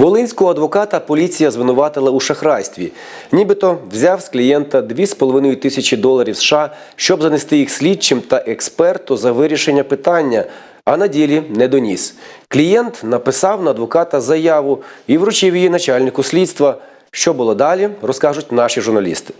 Волинського адвоката поліція звинуватила у шахрайстві. Нібито взяв з клієнта 2,5 тисячі доларів США, щоб занести їх слідчим та експерту за вирішення питання, а на ділі не доніс. Клієнт написав на адвоката заяву і вручив її начальнику слідства. Що було далі, розкажуть наші журналісти.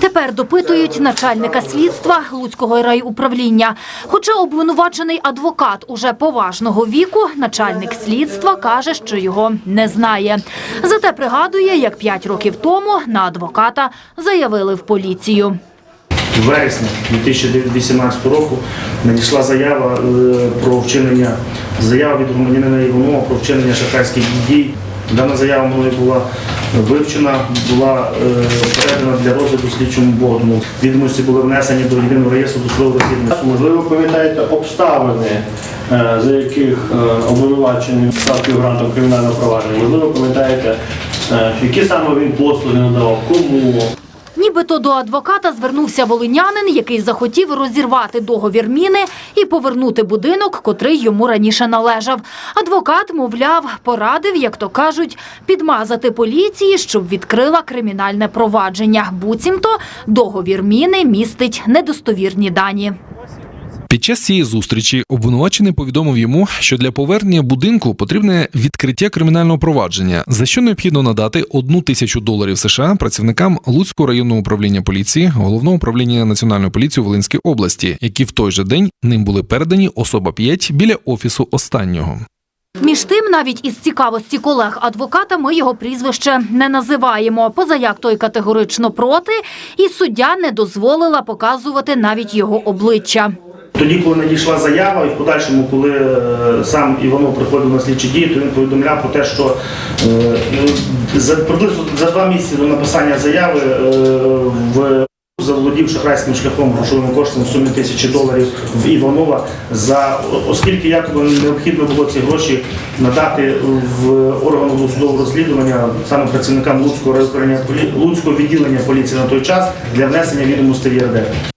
Тепер допитують начальника слідства Луцького райуправління. Хоча обвинувачений адвокат уже поважного віку, начальник слідства каже, що його не знає. Зате пригадує, як п'ять років тому на адвоката заявили в поліцію. В вересні 2018 року надійшла заява е, про вчинення заява від громадянина Іванова про вчинення шахрайських дій. Дана заява мною була вивчена, була е, передана для розгляду слідчому богому. Відомості були внесені до єдиного реєстру досудового розслідування. Можливо, пам'ятаєте обставини, е, за яких обвинувачені обвинувачений став фігурантом кримінального провадження. Можливо, пам'ятаєте, е, які саме він послуги надавав, кому. Нібито до адвоката звернувся волинянин, який захотів розірвати договір міни і повернути будинок, котрий йому раніше належав. Адвокат, мовляв, порадив, як то кажуть, підмазати поліції, щоб відкрила кримінальне провадження. Буцімто договір міни містить недостовірні дані. Під час цієї зустрічі обвинувачений повідомив йому, що для повернення будинку потрібне відкриття кримінального провадження, за що необхідно надати одну тисячу доларів США працівникам Луцького районного управління поліції, головного управління національної поліції у Волинській області, які в той же день ним були передані особа 5 біля офісу останнього. Між тим, навіть із цікавості колег адвоката, ми його прізвище не називаємо. Позаяк той категорично проти, і суддя не дозволила показувати навіть його обличчя. Тоді, коли надійшла заява, і в подальшому, коли е, сам Іванов приходив на слідчі дії, то він повідомляв про те, що е, за приблизно за два місяці до написання заяви е, в заволодів шахрайським шляхом грошовими коштами в сумі тисячі доларів в Іванова, за оскільки якоби необхідно було ці гроші надати в органу досудового розслідування саме працівникам Луцького Луцького відділення поліції на той час для внесення відомостей в ЄРДР.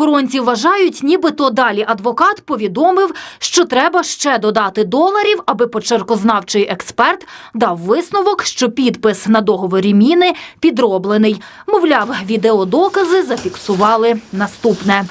Правоохоронці вважають, нібито далі адвокат повідомив, що треба ще додати доларів, аби почеркознавчий експерт дав висновок, що підпис на договорі міни підроблений. Мовляв, відеодокази зафіксували наступне.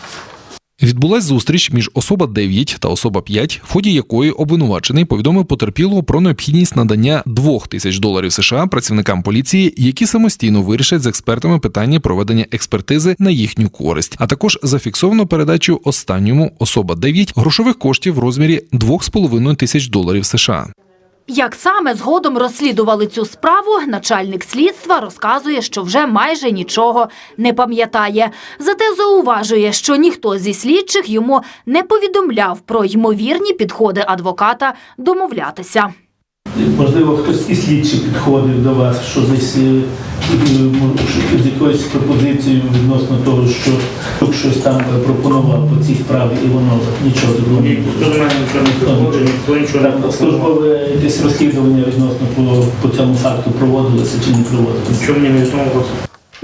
Відбулась зустріч між особа 9 та особа 5, в ході якої обвинувачений повідомив потерпілого про необхідність надання 2 тисяч доларів США працівникам поліції, які самостійно вирішать з експертами питання проведення експертизи на їхню користь, а також зафіксовано передачу останньому особа 9 грошових коштів в розмірі 2,5 тисяч доларів США. Як саме згодом розслідували цю справу, начальник слідства розказує, що вже майже нічого не пам'ятає. Зауважує, що ніхто зі слідчих йому не повідомляв про ймовірні підходи адвоката домовлятися. Можливо, хтось із слідчих підходив до вас, що десь з якоюсь пропозицією відносно того, що щось там пропонував по цій справі і воно нічого не було. до мене нічого не приходить, ніхто нічого не Так, пропонував. службове якесь розслідування відносно по, по цьому факту проводилося чи не проводилося. Нічого мені не відомо.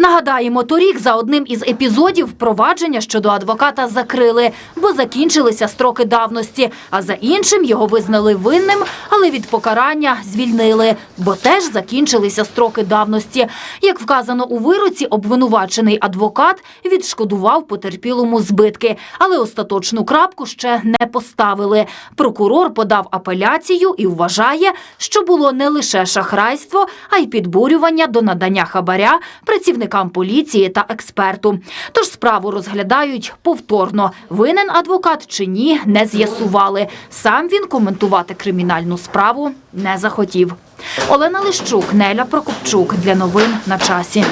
Нагадаємо, торік за одним із епізодів провадження щодо адвоката закрили, бо закінчилися строки давності. А за іншим його визнали винним, але від покарання звільнили, бо теж закінчилися строки давності. Як вказано у вироці, обвинувачений адвокат відшкодував потерпілому збитки, але остаточну крапку ще не поставили. Прокурор подав апеляцію і вважає, що було не лише шахрайство, а й підбурювання до надання хабаря працівникам поліції та експерту. Тож справу розглядають повторно. Винен адвокат чи ні, не з'ясували. Сам він коментувати кримінальну справу не захотів. Олена Лищук, Неля Прокопчук для новин на часі.